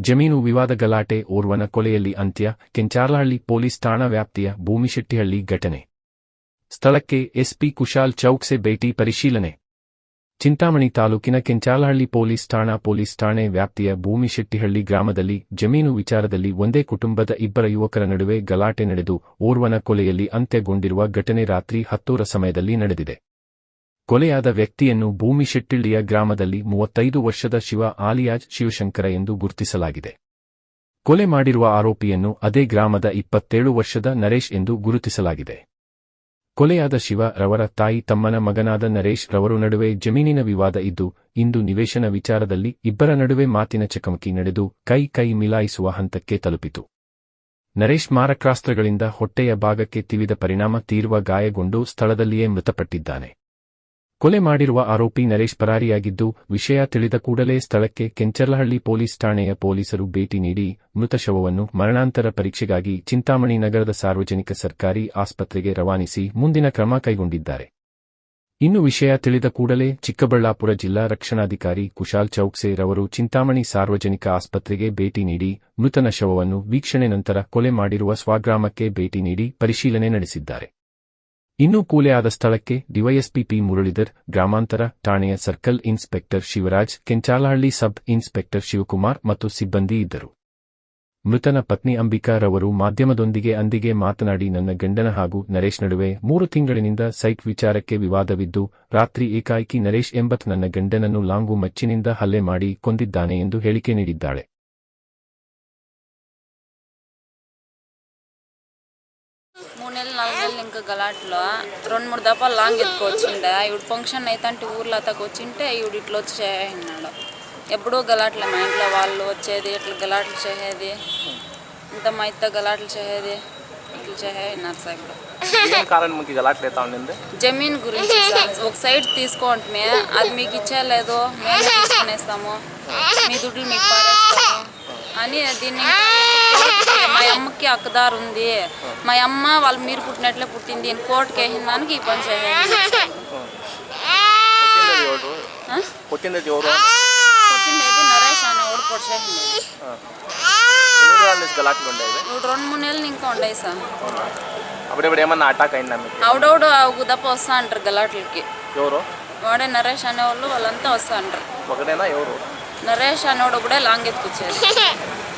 ಜಮೀನು ವಿವಾದ ಗಲಾಟೆ ಓರ್ವನ ಕೊಲೆಯಲ್ಲಿ ಅಂತ್ಯ ಕೆಂಚಾರ್ಲಹಳ್ಳಿ ಪೊಲೀಸ್ ಠಾಣಾ ವ್ಯಾಪ್ತಿಯ ಭೂಮಿಶೆಟ್ಟಿಹಳ್ಳಿ ಘಟನೆ. ಸ್ಥಳಕ್ಕೆ ಎಸ್ಪಿ ಕುಶಾಲ್ ಚೌಕ್ಸೆ ಭೇಟಿ ಪರಿಶೀಲನೆ. ಚಿಂತಾಮಣಿ ತಾಲೂಕಿನ ಕೆಂಚಾಲಹಳ್ಳಿ ಪೊಲೀಸ್ ಠಾಣಾ ಪೊಲೀಸ್ ಠಾಣೆ ವ್ಯಾಪ್ತಿಯ ಭೂಮಿಶೆಟ್ಟಿಹಳ್ಳಿ ಗ್ರಾಮದಲ್ಲಿ ಜಮೀನು ವಿಚಾರದಲ್ಲಿ ಒಂದೇ ಕುಟುಂಬದ ಇಬ್ಬರ ಯುವಕರ ನಡುವೆ ಗಲಾಟೆ ನಡೆದು, ಓರ್ವನ ಕೊಲೆಯಲ್ಲಿ ಅಂತ್ಯಗೊಂಡಿರುವ ಘಟನೆ ರಾತ್ರಿ ಹತ್ತೂರ ಸಮಯದಲ್ಲಿ ನಡೆದಿದೆ. ಕೊಲೆಯಾದ ವ್ಯಕ್ತಿಯನ್ನು ಭೂಮಿಶೆಟ್ಟಿಳ್ಳಿಯ ಗ್ರಾಮದಲ್ಲಿ ಮೂವತ್ತೈದು ವರ್ಷದ ಶಿವ ಆಲಿಯಾಜ್ ಶಿವಶಂಕರ ಎಂದು ಗುರುತಿಸಲಾಗಿದೆ. ಕೊಲೆ ಮಾಡಿರುವ ಆರೋಪಿಯನ್ನು ಅದೇ ಗ್ರಾಮದ ಇಪ್ಪತ್ತೇಳು ವರ್ಷದ ನರೇಶ್ ಎಂದು ಗುರುತಿಸಲಾಗಿದೆ. ಕೊಲೆಯಾದ ಶಿವ ರವರ ತಾಯಿ ತಮ್ಮನ ಮಗನಾದ ನರೇಶ್ ರವರು ನಡುವೆ ಜಮೀನಿನ ವಿವಾದ ಇದ್ದು, ಇಂದು ನಿವೇಶನ ವಿಚಾರದಲ್ಲಿ ಇಬ್ಬರ ನಡುವೆ ಮಾತಿನ ಚಕಮಕಿ ನಡೆದು ಕೈ ಕೈ ಮಿಲಾಯಿಸುವ ಹಂತಕ್ಕೆ ತಲುಪಿತು. ನರೇಶ್ ಮಾರಕಾಸ್ತ್ರಗಳಿಂದ ಹೊಟ್ಟೆಯ ಭಾಗಕ್ಕೆ ತಿವಿದ ಪರಿಣಾಮ ತೀರ್ವ ಗಾಯಗೊಂಡು ಸ್ಥಳದಲ್ಲಿಯೇ ಮೃತಪಟ್ಟಿದ್ದಾನೆ. ಕೊಲೆ ಮಾಡಿರುವ ಆರೋಪಿ ನರೇಶ್ ಪರಾರಿಯಾಗಿದ್ದು, ವಿಷಯ ತಿಳಿದ ಕೂಡಲೇ ಸ್ಥಳಕ್ಕೆ ಕೆಂಚರ್ಲಹಳ್ಳಿ ಪೊಲೀಸ್ ಠಾಣೆಯ ಪೊಲೀಸರು ಭೇಟಿ ನೀಡಿ, ಮೃತ ಶವವನ್ನು ಮರಣಾಂತರ ಪರೀಕ್ಷೆಗಾಗಿ ಚಿಂತಾಮಣಿ ನಗರದ ಸಾರ್ವಜನಿಕ ಸರ್ಕಾರಿ ಆಸ್ಪತ್ರೆಗೆ ರವಾನಿಸಿ ಮುಂದಿನ ಕ್ರಮ ಕೈಗೊಂಡಿದ್ದಾರೆ. ಇನ್ನು ವಿಷಯ ತಿಳಿದ ಕೂಡಲೇ ಚಿಕ್ಕಬಳ್ಳಾಪುರ ಜಿಲ್ಲಾ ರಕ್ಷಣಾಧಿಕಾರಿ ಕುಶಾಲ್ ಚೌಕ್ಸೆ ರವರು ಚಿಂತಾಮಣಿ ಸಾರ್ವಜನಿಕ ಆಸ್ಪತ್ರೆಗೆ ಭೇಟಿ ನೀಡಿ, ಮೃತನ ಶವವನ್ನು ವೀಕ್ಷಣೆ ನಂತರ ಕೊಲೆ ಮಾಡಿರುವ ಸ್ವಗ್ರಾಮಕ್ಕೆ ಭೇಟಿ ನೀಡಿ ಪರಿಶೀಲನೆ ನಡೆಸಿದ್ದಾರೆ. ಇನ್ನು ಕೂಲೆಯಾದ ಸ್ಥಳಕ್ಕೆ ಡಿವೈಎಸ್ಪಿ ಪಿ ಮುರಳೀಧರ್, ಗ್ರಾಮಾಂತರ ಠಾಣೆಯ circle inspector Shivaraj, Kenchalahalli sub inspector Shivakumar ಮತ್ತು ಸಿಬ್ಬಂದಿ ಇದ್ದರು. ಮೃತನ ಪತ್ನಿ ಅಂಬಿಕಾ ರವರು ಮಾಧ್ಯಮದೊಂದಿಗೆ ಅಂದಿಗೆ ಮಾತನಾಡಿ, ನನ್ನ ಗಂಡನ ಹಾಗೂ ನರೇಶ್ ನಡುವೆ ಮೂರು ತಿಂಗಳಿನಿಂದ ಸೈಟ್ ವಿಚಾರಕ್ಕೆ ವಿವಾದವಿದ್ದು, ರಾತ್ರಿ ಏಕಾಏಕಿ ನರೇಶ್ ಎಂಬತ್ ನನ್ನ ಗಂಡನನ್ನು ಲಾಂಗು ಮಚ್ಚಿನಿಂದ ಹಲ್ಲೆ ಮಾಡಿ ಕೊಂದಿದ್ದಾನೆ ಎಂದು ಹೇಳಿಕೆ ನೀಡಿದ್ದಾಳೆ. మూడు నెలలు నాలుగు నెలలు ఇంకా గలాట్లో. రెండు మూడు దఫాలు లాంగ్ ఎత్తుకొచ్చిండే. ఇవిడు ఫంక్షన్ అయితే ఊర్లో అతకు వచ్చింటే ఇవిడు ఇట్లా వచ్చి చేసినాడు ఎప్పుడూ గలాట్లే మా ఇంట్లో వాళ్ళు వచ్చేది ఇట్లా గలాట్లు చేసేది. ఇంత మా ఇత్త గలాట్లు చేసేది ఇట్లా చేసేసినారు సార్. ఇప్పుడు జమీన్ గురించి ఒక సైడ్ తీసుకోంటే అది మీకు ఇచ్చేయలేదు. మేము తీసుకునేస్తాము. మీ దుడ్లు మీకు పారేస్తాము. అని దీన్ని మా అమ్మకి అక్కదారు ఉంది. మా అమ్మ వాళ్ళు మీరు పుట్టినట్లే పుట్టింది. నేను కోర్టుకి వేసిన దానికి ఈ పని చేయాలి కొట్టింది ఎవరు? పుట్టిండేది నరేష్ ఉండేవి? రెండు మూడు నెలలు ఇంకా ఉండయి సార్. అప్పుడప్పుడు ఏమన్నా అటాక్ అయిందా మీకు? అవుడవుడు ఒక దప్ప వస్తా అంటారు గలాట్లకి. ఎవరు? వాడే నరేష్ అనేవాళ్ళు వాళ్ళంతా వస్తా అంటారు. ఒకటేనా ఎవరు? నరేష్ అనేవాడు కూడా లాంగ్ ఎత్తుకొచ్చేది